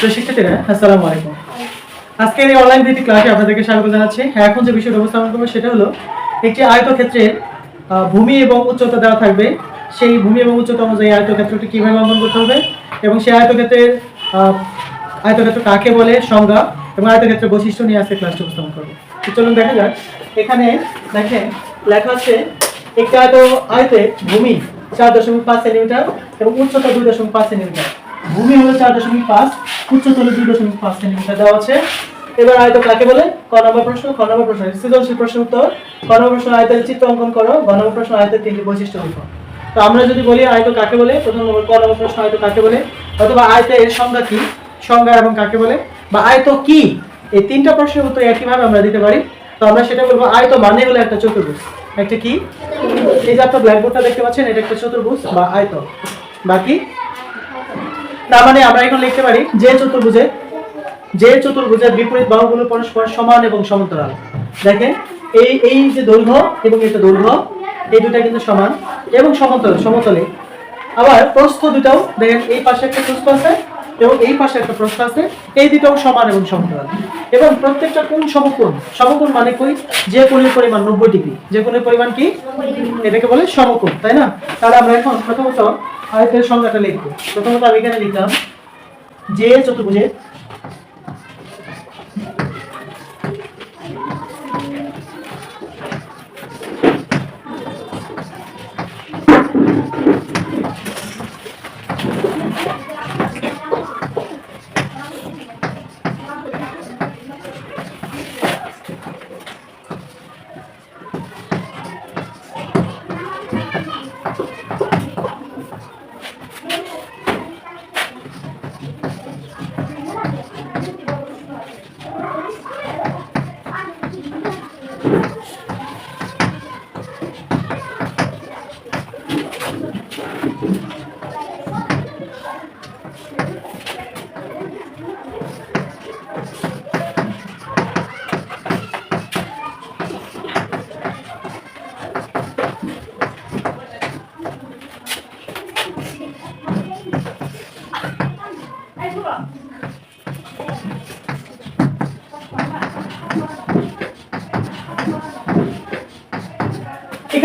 তো শিক্ষার্থীরা আসসালামু আলাইকুম। আজকের এই অনলাইন ভিত্তিক ক্লাসে আপনাদেরকে স্বাগত জানাচ্ছি। হ্যাঁ, এখন যে বিষয়টা উপস্থাপন করব সেটা হলো একটি আয়তক্ষেত্রের ভূমি এবং উচ্চতা দেওয়া থাকবে। সেই ভূমি এবং উচ্চতা অনুযায়ী আয়তক্ষেত্রটি কীভাবে অঙ্কন করতে হবে এবং সেই আয়তক্ষেত্রের আয়তক্ষেত্র কাকে বলে সংজ্ঞা এবং আয়তক্ষেত্রের বৈশিষ্ট্য নিয়ে আজকে ক্লাসটি উপস্থাপন করব। তো চলুন দেখা যাক। এখানে দেখেন লেখা আছে একটি আয়ত আয়তে ভূমি চার দশমিক পাঁচ সেন্টিমিটার এবং উচ্চতা দুই দশমিক পাঁচ সেন্টিমিটার। ভূমি হলো চার দশমিক পাঁচ উচ্চতা হলো দুই দশমিক পাঁচ সেন্টিমিটার দেওয়া আছে। এবার আয়ত কাকে বলে? ক নম্বর প্রশ্ন নম্বর প্রশ্ন, সৃজনশীল প্রশ্ন উত্তর। ক নম্বর প্রশ্ন আয়তের চিত্র অঙ্কন করো। নম্বর প্রশ্ন আয়তের তিনটি বৈশিষ্ট্য লিখো তো আমরা যদি বলি আয়ত কাকে বলে, প্রথম নম্বর, ক নম্বর প্রশ্ন আয়ত কাকে বলে? অথবা আয়তের সংজ্ঞা কি? সংজ্ঞা এবং কাকে বলে? বা আয়ত কি? এই তিনটা প্রশ্নের উত্তর একইভাবে আমরা দিতে পারি। তো আমরা সেটা বলব আয়ত মানে হলো একটা চতুর্ভুজ। একটা কি? এই যে আপনার ব্ল্যাকবোর্ডটা দেখতে পাচ্ছেন, এটা একটা চতুর্ভুজ বা আয়ত বাকি? তার মানে আমরা এখন লিখতে পারি যে চতুর্ভুজে, যে চতুর্ভুজের বিপরীত বাহুগুলো পরস্পর সমান এবং সমান্তরাল। দেখেন, এই এই যে দৈর্ঘ্য এবং এটা দৈর্ঘ্য, এই দুটা কিন্তু সমান এবং সমতল সমতলে। আবার প্রস্থ দুটাও দেখেন, এই পাশে একটা প্রস্থ আছে এবং এই পাশে একটা প্রশ্ন আছে, এই দুটাও সমান এবং সমান্তরাল এবং প্রত্যেকটা কোন সমকোণ সমকোণ মানে কই? যে কোণের পরিমাণ নব্বই ডিগ্রি, যে কোণের পরিমাণ কি? এটাকে বলে সমকোণ, তাই না? তাহলে আমরা এখন প্রথমত আয়তের সংজ্ঞাটা লিখব। প্রথমত আমি এখানে লিখলাম, যে চতুর্ভুজের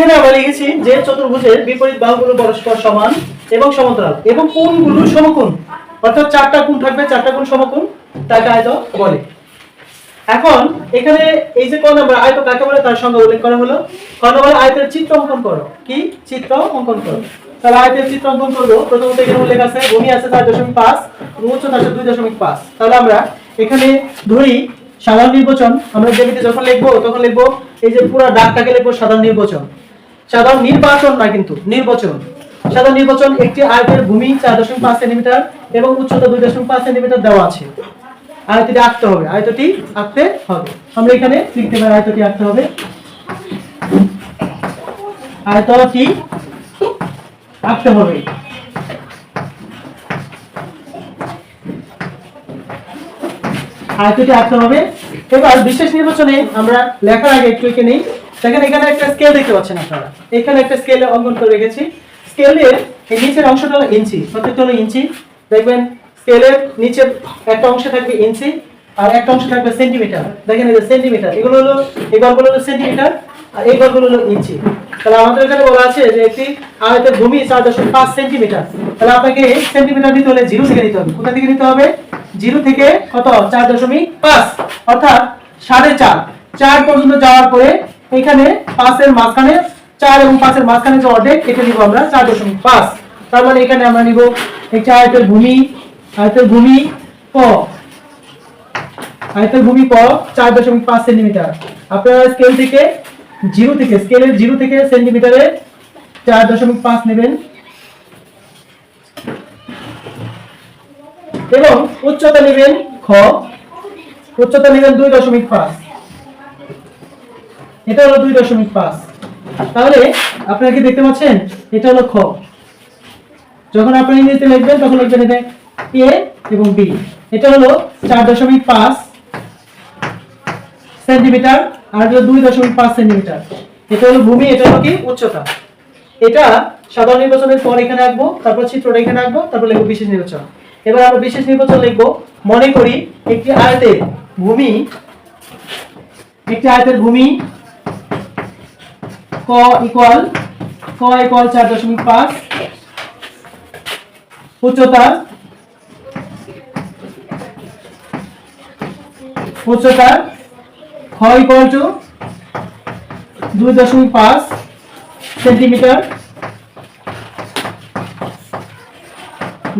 এখানে আমরা লিখেছি যে চতুর্ভুজের বিপরীত বাহুগুলো পরস্পর সমান এবং সমান্তরাল এবং কোণগুলো সমকোণ। অর্থাৎ চারটা কোণ থাকবে, চারটা কোণ সমকোণ, তাকে আয়ত বলে। এখন এখানে এই যে কোণ আমরা আয়ত কাকে বলে, তার সঙ্গে উল্লেখ করা হলো। কোণ বলে আয়তের চিত্র অঙ্কন করো। কি? চিত্র অঙ্কন করো। তাহলে আয়তের চিত্র অঙ্কন করব। প্রথমত এখানে উল্লেখ আছে, ভূমি আছে চার দশমিক পাঁচ উচ্চতা আছে দুই দশমিক পাঁচ। তাহলে আমরা এখানে ধরি সাধারণ নির্বাচন। আমরা জমিতে যখন লিখব, তখন লিখব, এই যে পুরো ডাকটাকে লিখব সাধারণ নির্বাচন। সাধারণ নির্বাচন না কিন্তু, নির্বাচন। সাধারণ নির্বাচন একটি আয়তের ভূমি চার দশমিক পাঁচ সেন্টিমিটার এবং উচ্চতা দুই দশমিক পাঁচ সেন্টিমিটার দেওয়া আছে। আয়তটি আঁকতে হবে, আয়তটি আঁকতে হবে। আমরা এখানে লিখতে পারি আয়তটি আঁকতে হবে। আয়তটি আঁকতে হবে। আয়তটি আঁকতে হবে। এবার বিশেষ নির্বাচনে আমরা লেখার আগে একটু এঁকে নেই। দেখেন, এখানে একটা স্কেল দেখতে পাচ্ছেন আপনারা। এখানে একটা স্কেল অঙ্কন করে রেখেছি। স্কেলের এই নিচের অংশটা হলো ইঞ্চি। প্রত্যেকটা হলো ইঞ্চি। দেখবেন স্কেলের নিচের একটা অংশ থাকবে ইঞ্চি আর একটা অংশ থাকবে সেন্টিমিটার দেখেন এই যে সেন্টিমিটার এগুলো হলো এই গল্পগুলো হলো সেন্টিমিটার আর এই গল্পগুলো হলো ইঞ্চি। তাহলে আমাদের এখানে বলা আছে যে একটি আয়তের ভূমি চার দশমিক পাঁচ সেন্টিমিটার তাহলে আপনাকে সেন্টিমিটার নিতে হলে জিরো থেকে নিতে হবে। কোথা থেকে নিতে হবে? জিরো থেকে কত? চার দশমিক পাঁচ। অর্থাৎ সাড়ে চার। চার পর্যন্ত যাওয়ার পরে এখানে পাঁচের মাঝখানে চার এবং পাঁচের মাঝখানে যে অর্ধেক, এটা নিব আমরা চার দশমিক পাঁচ। তার মানে এখানে আমরা নিব একটি আয়তের ভূমি আয়তের ভূমি ক। আয়তের ভূমি ক চার দশমিক পাঁচ সেন্টিমিটার। আপনারা স্কেল থেকে জিরো থেকে স্কেলের জিরো থেকে সেন্টিমিটারে চার দশমিক পাঁচ নেবেন। এবং উচ্চতা নেবেন খ। উচ্চতা নেবেন দুই দশমিক পাঁচ। এটা হলো দুই দশমিক পাঁচ। তাহলে আপনারা কি দেখতে পাচ্ছেন? এটা হলো খ। যখন আপনি ইংরেজিতে লিখবেন, তখন লিখবেন এটা এ এবং বি এটা হলো চার দশমিক পাঁচ সেন্টিমিটার, আর হলো দুই দশমিক পাঁচ সেন্টিমিটার। এটা হলো ভূমি, এটা হলো কি? উচ্চতা। এটা সাধারণ নির্বাচনের পর এখানে আঁকবো, তারপর চিত্রটা এখানে আঁকবো, তারপর লিখব বিশেষ নির্বাচন। এবার আমরা বিশেষ নির্বাচন লিখব। মনে করি একটি আয়তের ভূমি, একটি আয়তের ভূমি ক ইকুয়াল ক ইকুয়াল চার দশমিক পাঁচ। উচ্চতা? উচ্চতা? খ ইকুয়াল টু দুই দশমিক পাঁচ সেন্টিমিটার।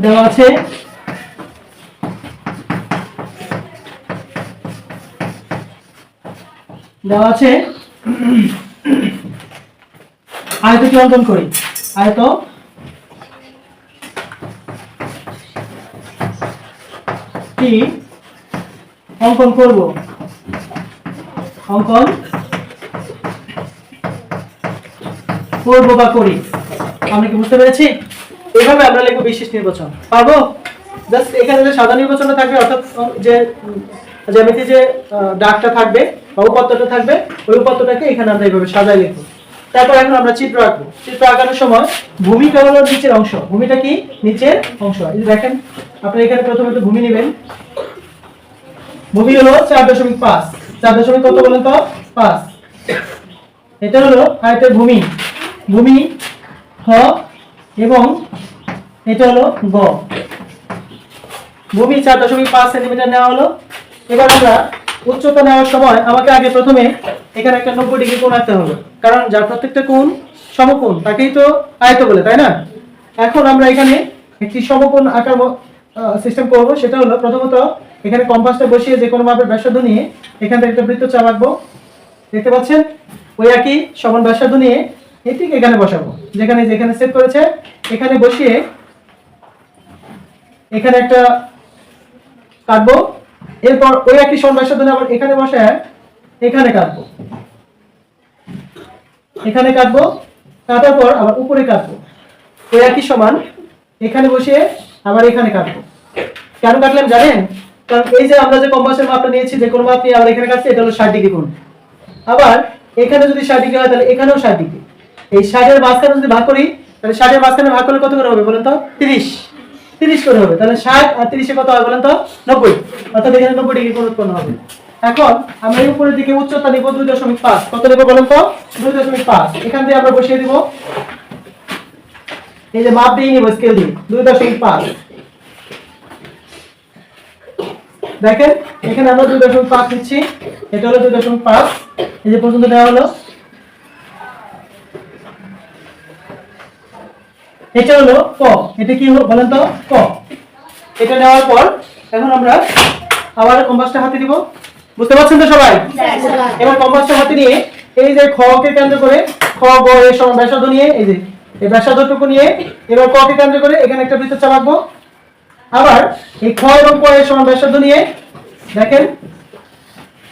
দেওয়া আছে। দেওয়া আছে। আয়তটি অঙ্কন করি। আয়ত কি? অঙ্কন করব। অঙ্কন করব বা করি। আমরা কি বুঝতে পেরেছি? এইভাবে আমরা লিখব বিশেষ নির্বাচন। পারব? জাস্ট এখানে যে সাদা নির্বাচনটা থাকবে, অর্থাৎ যে জ্যামিতি যে দাগটা থাকবে বা উপাত্তটা থাকবে, ওই উপাত্তটাকে এখানে আমরা এইভাবে সাজায় লিখব। তারপর এখন আমরা চিত্র আঁকবো। চিত্র আঁকানোর সময় ভূমিটা হলো নিচের অংশ, ভূমিটা কি? নিচের অংশ। দেখেন আপনি এখানে প্রথমে একটু ভূমি নেবেন। ভূমি হলো চার দশমিক পাঁচ। চার দশমিক কত বলেন তো? পাঁচ। এটা হলো আয়তের ভূমি। ভূমি, হ, এবং এটা হলো গ। ভূমি চার দশমিক পাঁচ সেন্টিমিটার নেওয়া হলো। এবার আমরা উচ্চতা নেওয়ার সময় আমাকে আগে প্রথমে এখানে একটা নব্বই ডিগ্রি কোণ আঁকতে হবে। কারণ যার প্রত্যেকটা কোণ সমকোণ, তাকেই তো আয়ত বলে, তাই না? এখন আমরা এখানে একটি সমকোণ আঁকার সিস্টেম করব, সেটা হলো প্রথমত এখানে কম্পাসটা বসিয়ে যে কোনো মাপের ব্যাসার্ধ নিয়ে এখান থেকে একটা বৃত্তচাপ আঁকবো। দেখতে পাচ্ছেন? ওই একই সমান ব্যাসার্ধ নিয়ে এটি এখানে বসাবো। যেখানে যেখানে সেট করেছে, এখানে বসিয়ে এখানে একটা কাটবো। এরপর ওই একই সমান ব্যাসার্ধ নিয়ে আবার এখানে বসায় এখানে কাটবো। এখানে কাটবো, কাটার পর আবার উপরে কাটবো। ওই একই সমান, এখানে বসিয়ে আবার এখানে কাটবো। কেন কাটলাম জানেন? কারণ এই যে আমরা যে কম্পাসের মাপটা নিয়েছি, যে কোনো মাপ নিয়ে আবার এখানে কাটছি, এটা হলো ষাট ডিগ্রি কোণ। আবার এখানে যদি ষাট ডিগ্রি হয়, তাহলে এখানেও ষাট ডিগ্রি। এই ষাটের মাঝখানে যদি ভাগ করি, তাহলে ষাটের মাঝখানে ভাগ করলে কত করে হবে বলেন তো? তিরিশ। তিরিশ করে হবে। তাহলে ষাট আর তিরিশে কত হবে বলেন তো? নব্বই। অর্থাৎ এখানে নব্বই ডিগ্রি কোণ উৎপন্ন হবে। এখন আমরা এই উপরের দিকে উচ্চতা নিব দুই দশমিক পাঁচ। কত নেব বলেন তো? দুই দশমিক পাঁচ। এখান দিয়ে আমরা বসিয়ে দিব। এই যে মাপ দিয়ে নিব স্কেল দিয়ে। দুই দশমিক পাঁচ। দেখেন, এখানে আমরা দুই দশমিক পাঁচ নিচ্ছি। এটা হলো দুই দশমিক পাঁচ। এই যে পর্যন্ত নেওয়া হলো। এটা হলো ক। এটা কি হলো বলেন তো? ক। এটা নেওয়ার পর এখন আমরা আবার কম্পাসটা হাতে দিব। বুঝতে পারছেন তো সবাই? এবার কম্পাসটা হাতে নিয়ে এই যে খ কে কেন্দ্র করে খ গ এর সমান ব্যাসার্ধ নিয়ে এই যে এই ব্যাসার্ধটুকু নিয়ে এবার ক কে কেন্দ্র করে এখানে একটা বৃত্ত চাপাবো আবার এই খ এবং ক এর সমান ব্যাসার্ধ নিয়ে দেখেন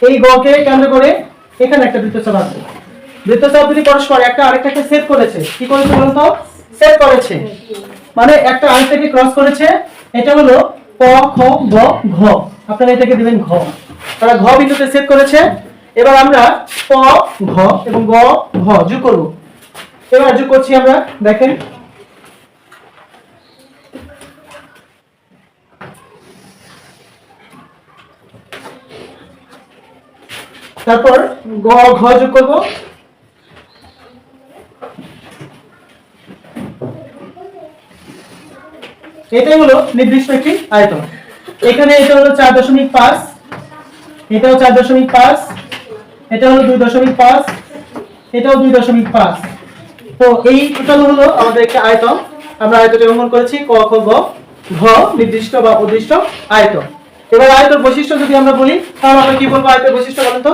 এই গ কে কেন্দ্র করে এখানে একটা বৃত্তচাপ আছে বৃত্তচাপ দুটি পরস্পর একটা আরেকটাকে সেট করেছে কি করেছে বলুন তো? সেট করেছে। মানে একটা আরেকটাকে ক্রস করেছে এটা হলো ক খ গ ঘ। আপনারা এটাকে দিবেন ঘ। তারা ঘ বিন্দুতে সেট করেছে। এবার আমরা ক ঘ এবং গ, ঘ যোগ করব। এবার যোগ করছি আমরা, দেখেন। তারপর গ, ঘ যোগ করব। এটাই হলো নির্দিষ্ট একটি আয়তন। এখানে এটা হলো চার দশমিক পাঁচ। এটাও চার দশমিক পাঁচ এটা হলো দুই দশমিক পাঁচ, এটাও দুই দশমিক পাঁচ। তো এই টোটাল হলো আমাদের একটা আয়তন। আমরা আয়তটি অঙ্কন করেছি ক, খ, গ, ঘ, নির্দিষ্ট বা উদ্দিষ্ট আয়তন। এবার আয়তের বৈশিষ্ট্য যদি আমরা বলি, তাহলে আমরা কি বলব আয়তের বৈশিষ্ট্য বলেন তো?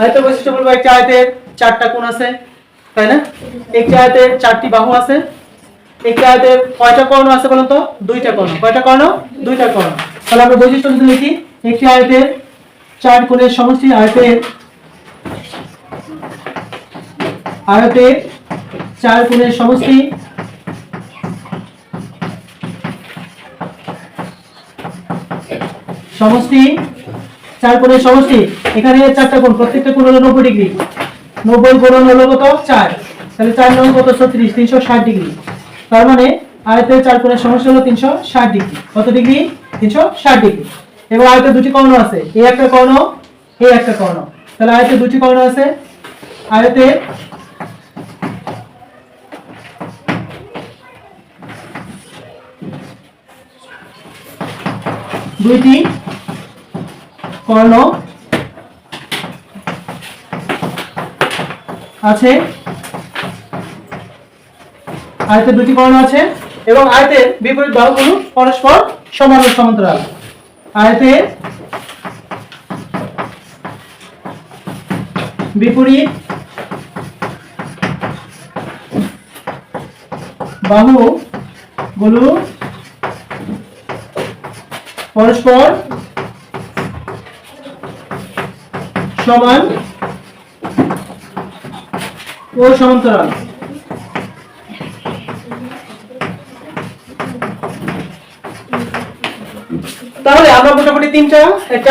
আয়তের বৈশিষ্ট্য বলব একটি আয়তের চারটা কোণ আছে, তাই না? একটি আয়তের চারটি বাহু আছে, একটি আয়তের কয়টা কর্ণ আছে বলুন তো? দুইটা কর্ণ। কয়টা কর্ণ? দুইটা কর্ণ। তাহলে আমরা বৈশিষ্ট্য যদি লিখি, একটি আয়তের চার কোণের সমষ্টি আয়তের আয়তের চার কোণের সমষ্টি সমষ্টি, চার কোণের সমষ্টি। এখানে চারটা কোণ, প্রত্যেকটা কোণ হলো নব্বই ডিগ্রি। নব্বই গুণন হলো কত? চার। তাহলে চার নং কত? ছত্রিশ, তিনশো ষাট ডিগ্রি। তার মানে আয়তের চার কোণের সমষ্টি হলো তিনশো ষাট ডিগ্রি। কত ডিগ্রি? তিনশো ষাট ডিগ্রি। এবং আয়তে দুটি কর্ণ আছে। এই একটা কর্ণ এই একটা কর্ণ। তাহলে আয়তে দুটি কর্ণ আছে। আয়তে দুইটি কর্ণ আছে। আয়তের দুটি কর্ণ আছে এবং আয়তের বিপরীত বাহুগুলো পরস্পর সমান সমান্তরাল। আয়তের বিপরীত বাহু গুলো পরস্পর সমান ও সমান্তরাল। তাহলে আমরা মোটামুটি তিনটা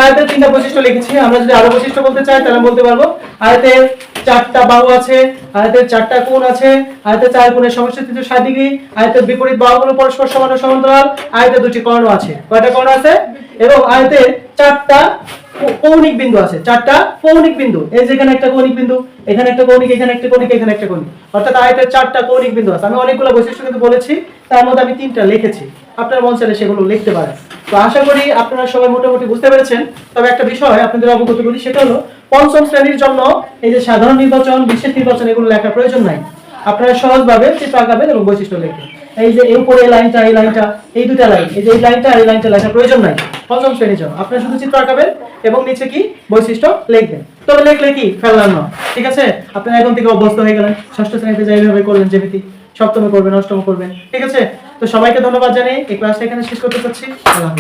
আয়তের তিনটা বৈশিষ্ট্য লিখেছি। আমরা যদি আরও বৈশিষ্ট্য বলতে চাই, তাহলে বলতে পারব আয়তের চারটা বাহু আছে আয়তের চারটা কোণ আছে আয়তের চার কোণের সমষ্টিতে ষাট ডিগ্রি আয়তের বিপরীত বাহুগুলো পরস্পর সমান সমান্তরাল আয়তের দুটি কর্ণ আছে। কয়টা কর্ণ আছে? এবং আয়তের চারটা কৌণিক বিন্দু আছে, চারটা কৌণিক বিন্দু। এই যে এখানে একটা কৌণিক বিন্দু, এখানে একটা কৌণিক, এখানে একটা কৌণিক, এখানে একটা কৌণিক। অর্থাৎ আয়তের চারটা কৌণিক বিন্দু আছে। আমি অনেকগুলো বৈশিষ্ট্য কিন্তু বলেছি, তার মধ্যে আমি তিনটা লিখেছি। আপনার মন চাইলে সেগুলো লিখতে পারেন। তো আশা করি আপনারা সবাই মোটামুটি বুঝতে পেরেছেন। তবে একটা বিষয় আপনাদের অবগত করি, সেটা হলো পঞ্চম শ্রেণির জন্য এই যে সাধারণ নির্বাচন, বিশেষ নির্বাচন, এগুলো লেখার প্রয়োজন নাই। আপনারা সহজভাবে চিত্র আঁকাবেন এবং বৈশিষ্ট্য লিখবেন এই যে এই উপরে এই লাইনটা এই লাইনটা, এই দুটা লাইন, এই যে এই লাইনটা আর এই লাইনটা লেখার প্রয়োজন নাই। পঞ্চম শ্রেণির জন্য আপনারা শুধু চিত্র আঁকাবেন এবং নিচে কি বৈশিষ্ট্য লিখবেন। তবে লিখলে কি? ফেললাম না ঠিক আছে? আপনারা এখন থেকে অভ্যস্ত হয়ে গেলেন। ষষ্ঠ শ্রেণীতে যাই এইভাবে করলেন, যেমিতি সপ্তমে করবেন, অষ্টমে করবেন। ঠিক আছে? তো সবাইকে ধন্যবাদ জানিয়ে এই ক্লাসটা এখানে শেষ করতে চাচ্ছি। আল্লাহ